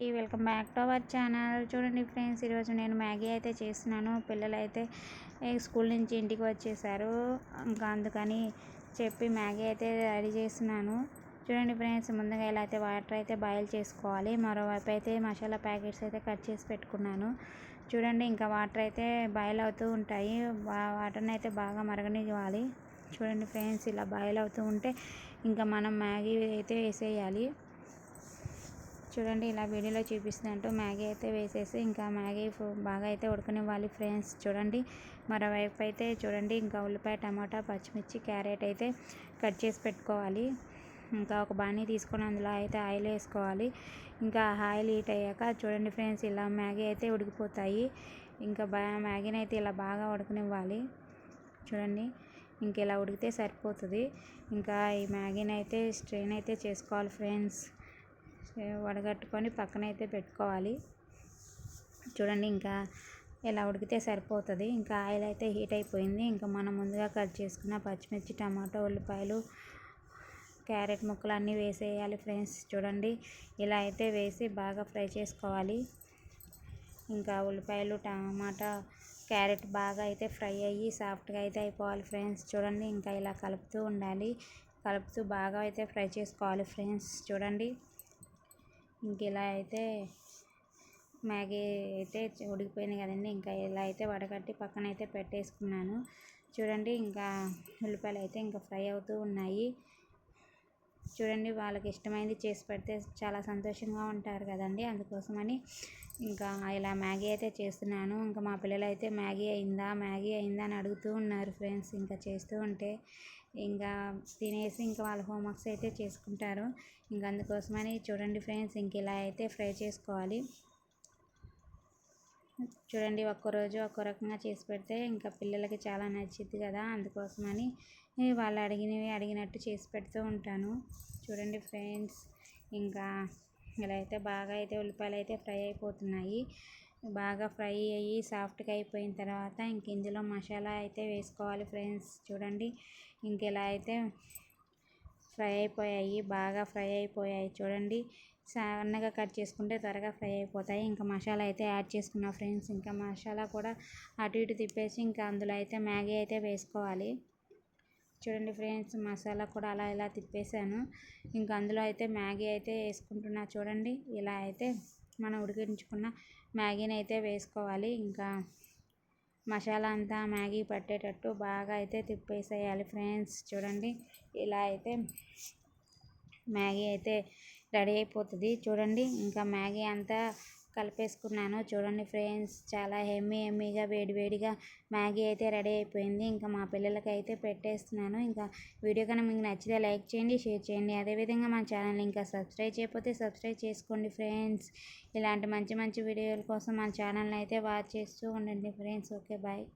Welcome back to our channel. చూడండి friends ఈరోజు నేను మ్యాగీ అయితే చేస్తున్నాను. పిల్లలు అయితే స్కూల్ నుంచి ఇంటికి వచ్చేసారు. ఇంకా అందుకని చెప్పి మ్యాగీ అయితే రెడీ చేస్తున్నాను. చూడండి ఫ్రెండ్స్ ముందుగా ఇలా అయితే వాటర్ అయితే బాయిల్ చేసుకోవాలి. మరోవైపు అయితే మసాలా ప్యాకెట్స్ అయితే కట్ చేసి పెట్టుకున్నాను. చూడండి ఇంకా వాటర్ అయితే బాయిల్ అవుతూ ఉంటాయి. వాటర్ని అయితే బాగా మరగనివ్వాలి. చూడండి ఫ్రెండ్స్ ఇలా బాయిల్ అవుతూ ఉంటే ఇంకా మనం మ్యాగీ అయితే వేసేయాలి. చూడండి ఇలా వీడియోలో చూపిస్తున్నట్టు మ్యాగీ అయితే వేసేసి ఇంకా మ్యాగీ బాగా అయితే ఉడకనివ్వాలి ఫ్రెండ్స్. చూడండి మరోవైపు అయితే చూడండి ఇంకా ఉల్లిపాయ టమాటా పచ్చిమిర్చి క్యారెట్ అయితే కట్ చేసి పెట్టుకోవాలి. ఇంకా ఒక బాణీ తీసుకొని అందులో అయితే ఆయిల్ వేసుకోవాలి. ఇంకా ఆయిల్ హీట్ అయ్యాక చూడండి ఫ్రెండ్స్ ఇలా మ్యాగీ అయితే ఉడికిపోతాయి. ఇంకా బా మ్యాగీని అయితే ఇలా బాగా ఉడకనివ్వాలి. చూడండి ఇంక ఇలా ఉడికితే సరిపోతుంది. ఇంకా ఈ మ్యాగీని అయితే స్ట్రెయిన్ అయితే చేసుకోవాలి ఫ్రెండ్స్. వడగట్టుకొని పక్కన అయితే పెట్టుకోవాలి. చూడండి ఇంకా ఇలా ఉడికితే సరిపోతుంది. ఇంకా ఆయిల్ అయితే హీట్ అయిపోయింది. ఇంకా మనం ముందుగా కట్ చేసుకున్న పచ్చిమిర్చి టమాటో ఉల్లిపాయలు క్యారెట్ ముక్కలు అన్నీ వేసేయాలి ఫ్రెండ్స్. చూడండి ఇలా అయితే వేసి బాగా ఫ్రై చేసుకోవాలి. ఇంకా ఉల్లిపాయలు టమాటా క్యారెట్ బాగా అయితే ఫ్రై అయ్యి సాఫ్ట్గా అయితే అయిపోవాలి ఫ్రెండ్స్. చూడండి ఇంకా ఇలా కలుపుతూ ఉండాలి. కలుపుతూ బాగా అయితే ఫ్రై చేసుకోవాలి ఫ్రెండ్స్. చూడండి ఇంక ఇలా అయితే మ్యాగీ అయితే ఉడికిపోయింది కదండి. ఇంకా ఇలా అయితే వడగట్టి పక్కన అయితే పెట్టేసుకున్నాను. చూడండి ఇంకా ఉల్లిపాయలు అయితే ఇంకా ఫ్రై అవుతూ ఉన్నాయి. చూడండి వాళ్ళకి ఇష్టమైనది చేసి పెడితే చాలా సంతోషంగా ఉంటారు కదండి. అందుకోసమని ఇంకా ఇలా మ్యాగీ అయితే చేస్తున్నాను. ఇంకా మా పిల్లలు అయితే మ్యాగీ అయిందా మ్యాగీ అయిందా అని అడుగుతూ ఉన్నారు ఫ్రెండ్స్. ఇంకా చేస్తూ ఉంటే ఇంకా తినేసి ఇంకా వాళ్ళ హోంవర్క్స్ అయితే చేసుకుంటారు. ఇంకా అందుకోసమని చూడండి ఫ్రెండ్స్ ఇంక ఇలా అయితే ఫ్రై చేసుకోవాలి. చూడండి ఒక్కరోజు ఒక్కో రకంగా చేసి పెడితే ఇంకా పిల్లలకి చాలా నచ్చింది కదా. అందుకోసమని వాళ్ళు అడిగినవి అడిగినట్టు చేసి పెడుతూ ఉంటాను. చూడండి ఫ్రెండ్స్ ఇంకా ఇలా అయితే బాగా అయితే ఉల్లిపాయలు అయితే ఫ్రై అయిపోతున్నాయి. బాగా ఫ్రై అయ్యి సాఫ్ట్గా అయిపోయిన తర్వాత ఇంక ఇందులో మసాలా అయితే వేసుకోవాలి ఫ్రెండ్స్. చూడండి ఇంక ఇలా అయితే ఫ్రై అయిపోయాయి. బాగా ఫ్రై అయిపోయాయి. చూడండి సన్నగా కట్ చేసుకుంటే త్వరగా ఫ్రై అయిపోతాయి. ఇంకా మసాలా అయితే యాడ్ చేసుకున్నా ఫ్రెండ్స్. ఇంకా మసాలా కూడా అటు ఇటు తిప్పేసి ఇంకా అందులో అయితే మ్యాగీ అయితే వేసుకోవాలి. చూడండి ఫ్రెండ్స్ మసాలా కూడా అలా ఇలా తిప్పేశాను. ఇంకా అందులో అయితే మ్యాగీ అయితే వేసుకుంటున్నా చూడండి. ఇలా అయితే మనం ఉడికించుకున్న మ్యాగీని అయితే వేసుకోవాలి. ఇంకా మసాలా అంతా మ్యాగీ పట్టేటట్టు బాగా అయితే తిప్పేసేయాలి ఫ్రెండ్స్. చూడండి ఇలా అయితే మ్యాగీ అయితే రెడీ అయిపోతుంది. చూడండి ఇంకా మ్యాగీ అంతా కలిపేసుకున్నాను. చూడండి ఫ్రెండ్స్ చాలా హెమ్మీ హెమ్మీగా వేడివేడిగా మ్యాగీ అయితే రెడీ అయిపోయింది. ఇంకా మా పిల్లలకి అయితే పెట్టేస్తున్నాను. ఇంకా వీడియో కనుక మీకు నచ్చితే లైక్ చేయండి షేర్ చేయండి. అదేవిధంగా మా ఛానల్ ఇంకా సబ్స్క్రైబ్ చేయకపోతే సబ్స్క్రైబ్ చేసుకోండి ఫ్రెండ్స్. ఇలాంటి మంచి మంచి వీడియోల కోసం మా ఛానల్ని అయితే వాచ్ చేస్తూ ఉండండి ఫ్రెండ్స్. Okay bye.